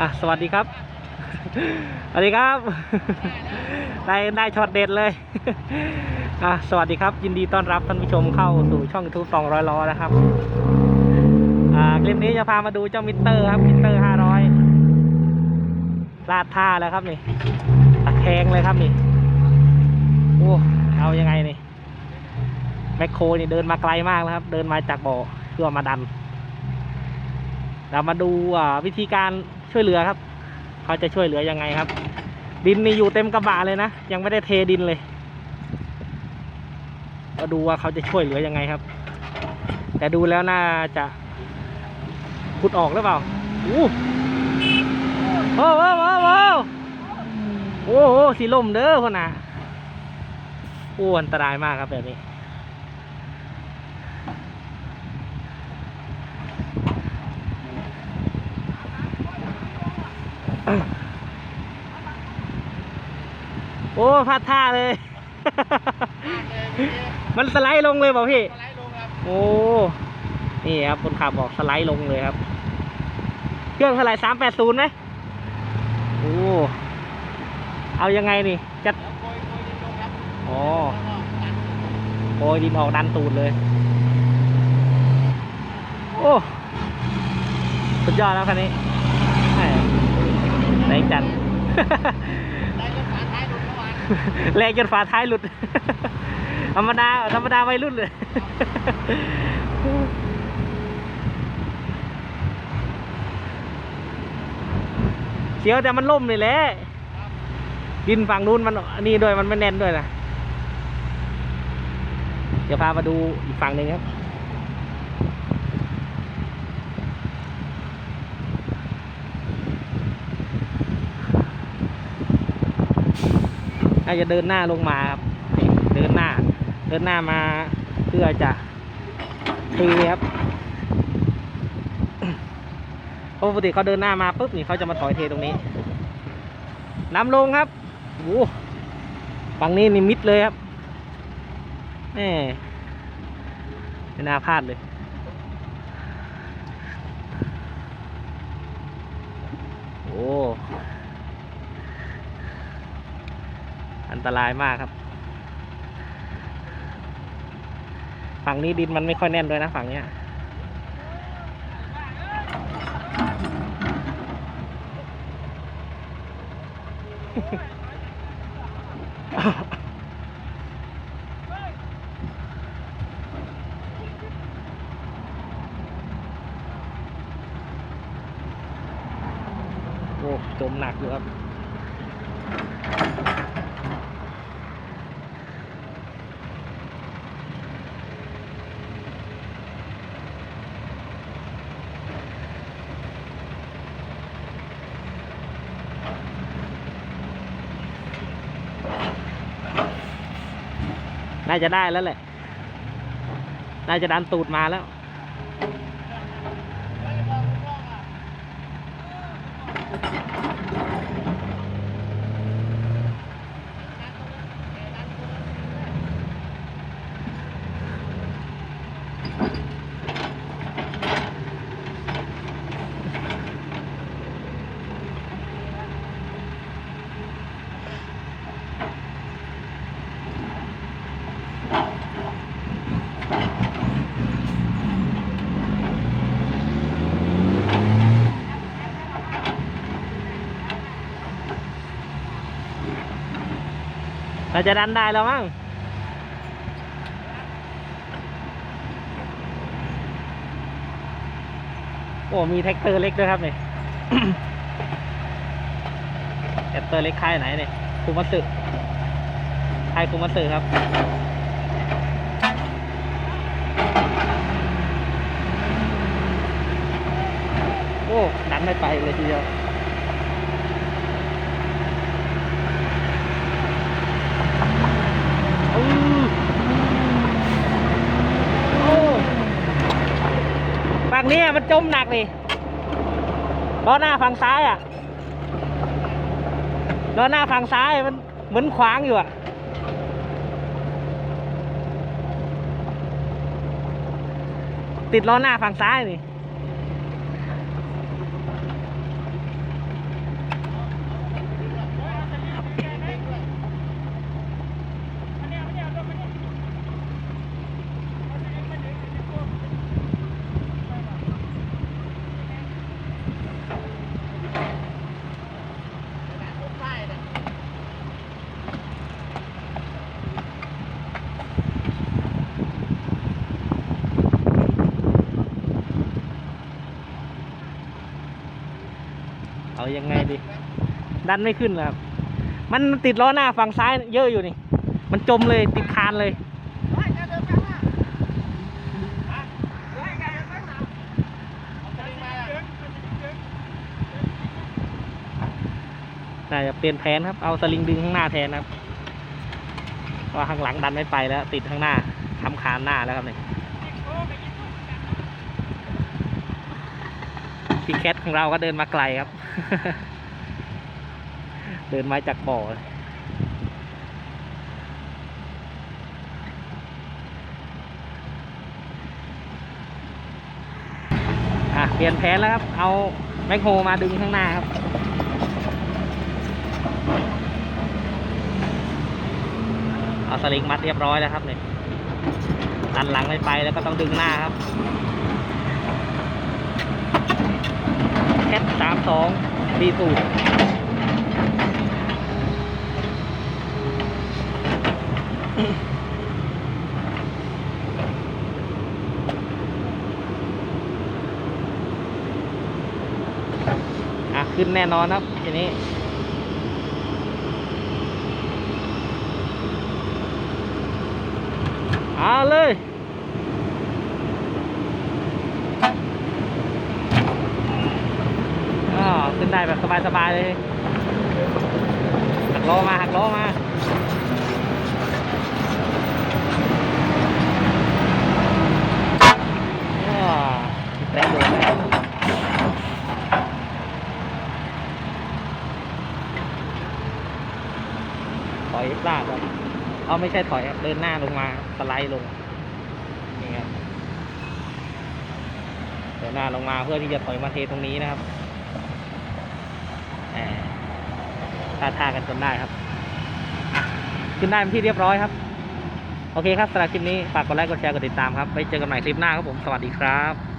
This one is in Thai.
อะสวัสดีครับ สวัสดีครับ ได้ได้ช็อตเด็ดเลยอะสวัสดีครับ ยินดีต้อนรับท่านผู้ชมเข้าสู่ช่อง YouTube 200ล้อนะครับอ่าคลิปนี้จะพามาดูเจ้ามิเตอร์ครับมิเตอร์500ลาดท่าแล้วครับนี่ตะแคงเลยครับนี่โอ้เอายังไงนี่แมคโครนี่เดินมาไกลมากแล้วครับ เดินมาจากบ่อเพื่อมาดันเรามาดูวิธีการ ช่วยเหลือครับ เขาจะช่วยเหลือยังไงครับ ดินนี่อยู่เต็มกระบะเลยนะ ยังไม่ได้เทดินเลยมาดูว่าเขาจะช่วยเหลือยังไงครับ แต่ดูแล้วน่าจะขุดออกหรือเปล่าอู้โอ้โหโอ้โหโอ้โหสีลมเด้อพ่อน่ะโอ้อันตรายมากครับแบบนี้ อ้พลาดท่าเลย มันสไลด์ลงเลยเปล่าพี่ สไลด์ลงครับ โอ้ นี่ครับคนขับบอกสไลด์ลงเลยครับ เครื่องเท่าไหร่สามแปดศูนย์ไหมโอ้ เอายังไงนี่ จะแล้วโกยโกยดินลงครับอ๋อแล้วก็ตัดโอ้ยดินออกดันตูดเลย โอ้สุดยอดแล้วคันนี้แหม่แรงจัด แรงจนฝาท้ายหลุด ธรรมดา ธรรมดาวัยรุ่นเลย เสียวแต่มันล่มเลยแหละ ดินฝั่งนู้นมันนนี้ด้วยมันไม่แน่นด้วยนะ เดี๋ยวพามาดูอีกฝั่งหนึ่งครับาจะเดินหน้าลงมาครับเดินหน้า เดินหน้ามาเพื่อจะเทครับเพราะปกติเขาเดินหน้ามาปุ๊บนี่เขาจะมาถอยเทตรงนี้น้ำลงครับโอ้ฝั่งนี้นี่มิดเลยครับแหมไม่น่าพลาดเลยโอ้ อั นตรายมากครับฝั่งนี้ดินมันไม่ค่อยแน่นด้วยนะฝั่งเนี้ยโอ้จมหนักอยู่ครับ น่าจะได้แล้วแหละ น่าจะดันตูดมาแล้ว น่าจะดันได้แล้วมั้งโอ้มีแท็กเตอร์เล็กด้วยครับเนี่ยแท็กเตอร์เล็กค่ายไหนเนี่ยคูมัตสึค่ายคูมัตสึครับโอ้ดันไม่ไปเลยทีเดียว อือโอ้ นี้มันจมหนักเลยล้อหน้าฝั่งซ้ายอะล้อหน้าฝั่งซ้ายมันเหมือนขวางอยู่อะติดล้อหน้าฝั่งซ้ายนี่ เอา ยังไงดี ดันไม่ขึ้นเลยครับ มันติดล้อหน้าฝั่งซ้ายเยอะอยู่นี่ มันจมเลยติดคานเลยน่าจะเปลี่ยนแผนครับ เอาสลิงดึงข้างหน้าแทนครับ เพราะข้างหลังดันไม่ไปแล้ว ติดข้างหน้าทำคานหน้าแล้วครับนี่ พี่แคทของเราก็เดินมาไกลครับ เดินมาจากบ่อเลยอะเปลี่ยนแผนแล้วครับ เอาแมคโฮมาดึงข้างหน้าครับเอาสลิงมัดเรียบร้อยแล้วครับเนี่ยดันหลังไม่ไปแล้วก็ต้องดึงหน้าครับ แคทสามสองดีสูตรอะขึ้นแน่นอนครับทีนี้เอาเลยอ๋อขึ้น ได้แบบสบายๆเลยหักล้อมาหักล้อมาอ๋อแรงโดนแล้วถอยพลาดครับเอาไม่ใช่ถอยครับเดินหน้าลงมาสไลด์ลงนี่ครับเดินหน้าลงมาเพื่อที่จะถอยมาเทตรงนี้นะครับ ท่าทากันจนได้ครับขึ้นได้เป็นที่เรียบร้อยครับ โอเคครับสำหรับคลิปนี้ฝากกดไลค์กดแชร์กดติดตามครับไว้เจอกันใหม่คลิปหน้าครับผมสวัสดีครับ